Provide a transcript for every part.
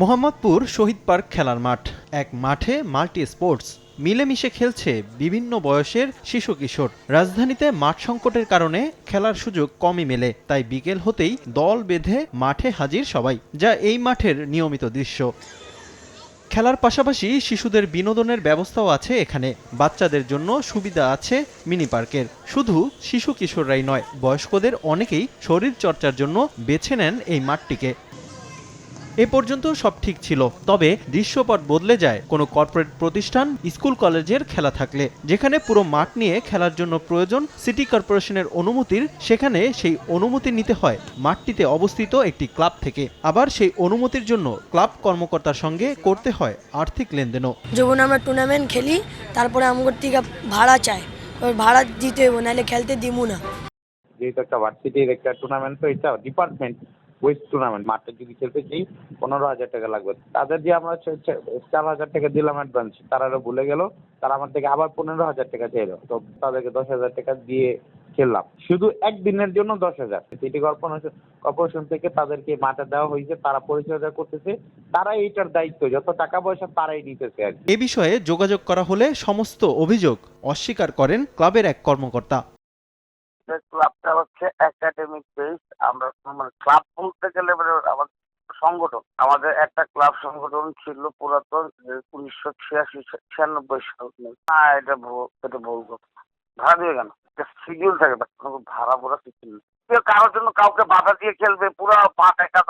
মোহাম্মদপুর শহীদ park খেলার মাঠ। এক মাঠে মাল্টি স্পোর্টস, মিলেমিশে খেলছে বিভিন্ন বয়সের শিশু কিশোর। রাজধানীতে মাঠ সংকটের কারণে খেলার সুযোগ কমই মেলে, তাই বিকেল হতেই দল বেঁধে মাঠে হাজির সবাই, যা এই মাঠের নিয়মিত দৃশ্য। খেলার পাশাপাশি শিশুদের বিনোদনের ব্যবস্থাও আছে এখানে। বাচ্চাদের জন্য সুবিধা আছে মিনি পার্কের। শুধু শিশু কিশোররাই নয়, বয়স্কদের অনেকেই শরীর চর্চার জন্য বেছে নেন এই মাঠটিকে। এ পর্যন্ত সব ঠিক ছিল। তবে দৃশ্যপট বদলে যায়। কোনো কর্পোরেট প্রতিষ্ঠান স্কুল কলেজের খেলা থাকলে। যেখানে পুরো মাঠ নিয়ে খেলার জন্য প্রয়োজন সিটি কর্পোরেশনের অনুমতির সেখানে সেই অনুমতি নিতে হয়। মাঠটিতে অবস্থিত একটি ক্লাব থেকে। আবার সেই অনুমতির জন্য ক্লাব কর্মকর্তার সঙ্গে করতে হয় আর্থিক লেনদেনও। যখন আমরা টুর্নামেন্ট খেলি তারপরে আমাদের থেকে ভাড়া চাই ভাড়া দিতে হইব নাহলে খেলতে দিমু না। যেহেতু একটা ভার্সিটির একটা টুর্নামেন্ট তো এটা ডিপার্টমেন্ট ওয়েস্ট টুর্নামেন্ট মাঠে যদি খেলতে চাই পনেরো হাজার টাকা লাগবে। তাদের যে আমরা চার হাজার টাকা দিলাম অ্যাডভান্স তারা ভুলে গেল, তারা আমার থেকে আবার পনেরো হাজার টাকা চাইলো। তো তাদেরকে দশ হাজার টাকা দিয়ে খেললাম। শুধু একদিনের জন্য দশ হাজার। সিটি কর্পোরেশন কর্পোরেশন থেকে তাদেরকে মাঠে দেওয়া হয়েছে, তারা পরিচর্যা করতেছে। তারা এইটার দায়িত্ব, যত টাকা পয়সা তারাই নিতেছে আর এ বিষয়ে যোগাযোগ করা হলে সমস্ত অভিযোগ অস্বীকার করেন ক্লাবের এক কর্মকর্তা। ক্লাবটা হচ্ছে একাডেমিক বেস আমরা মানে ক্লাব বলতে গেলে মানে আমাদের সংগঠন আমাদের একটা ক্লাব সংগঠন ছিল পুরাতন উনিশশো ছিয়াশি ছিয়ানব্বই সাল না এটা এটা ভুল ভাড়া দিয়ে কেন? শিডিউল থাকে কোনো ভাড়া ভরা কিছু নেই। কারোর জন্য কাউকে বাধা দিয়ে খেলবে পুরো মাঠ একা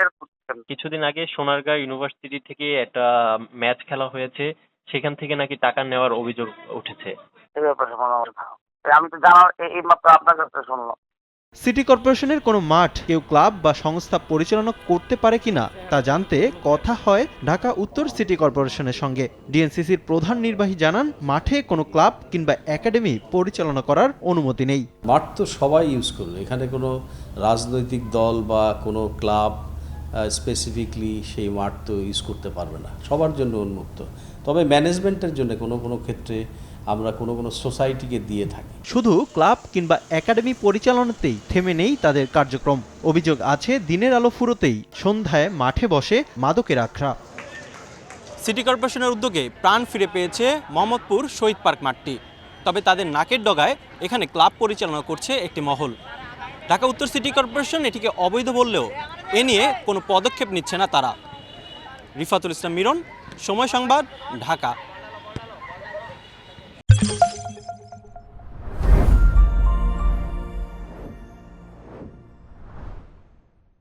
এরকম কিছুদিন আগে সোনারগাঁ ইউনিভার্সিটি থেকে একটা ম্যাচ খেলা হয়েছে সেখান থেকে নাকি টাকা নেওয়ার অভিযোগ উঠেছে। এই ব্যাপারে আমার। আমি তো জানার এই- এই মাত্র আপনার কাছে শুনলাম। সিটি কর্পোরেশনের কোনো মাঠ কেউ ক্লাব বা সংস্থা পরিচালনা করতে পারে কিনা তা জানতে কথা হয় ঢাকা উত্তর সিটি কর্পোরেশনের সঙ্গে। ডিএনসিসির প্রধান নির্বাহী জানান মাঠে কোনো ক্লাব কিংবা একাডেমি পরিচালনা করার অনুমতি নেই। মাঠ তো সবাই ইউজ করবে। এখানে কোনো রাজনৈতিক দল বা কোনো ক্লাব স্পেসিফিকলি সেই মাঠ তো ইউজ করতে পারবে না। সবার জন্য উন্মুক্ত। তবে ম্যানেজমেন্টের জন্য কোনো কোনো ক্ষেত্রে আমরা কোনো কোনো সোসাইটিকে দিয়ে থাকি। শুধু ক্লাব কিংবা একাডেমি পরিচালনাতেই থেমে নেই তাদের কার্যক্রম। অভিযোগ আছে দিনের আলো ফুরোতেই সন্ধ্যায় মাঠে বসে মাদকের আখড়া। সিটি কর্পোরেশনের উদ্যোগে প্রাণ ফিরে পেয়েছে মোহাম্মদপুর শহীদ পার্ক মাঠটি। তবে তাদের নাকের ডগায় এখানে ক্লাব পরিচালনা করছে একটি মহল। ঢাকা উত্তর সিটি কর্পোরেশন এটিকে অবৈধ বললেও এ নিয়ে কোনো পদক্ষেপ নিচ্ছে না তারা। রিফাতুল ইসলাম মিরন সময় সংবাদ ঢাকা।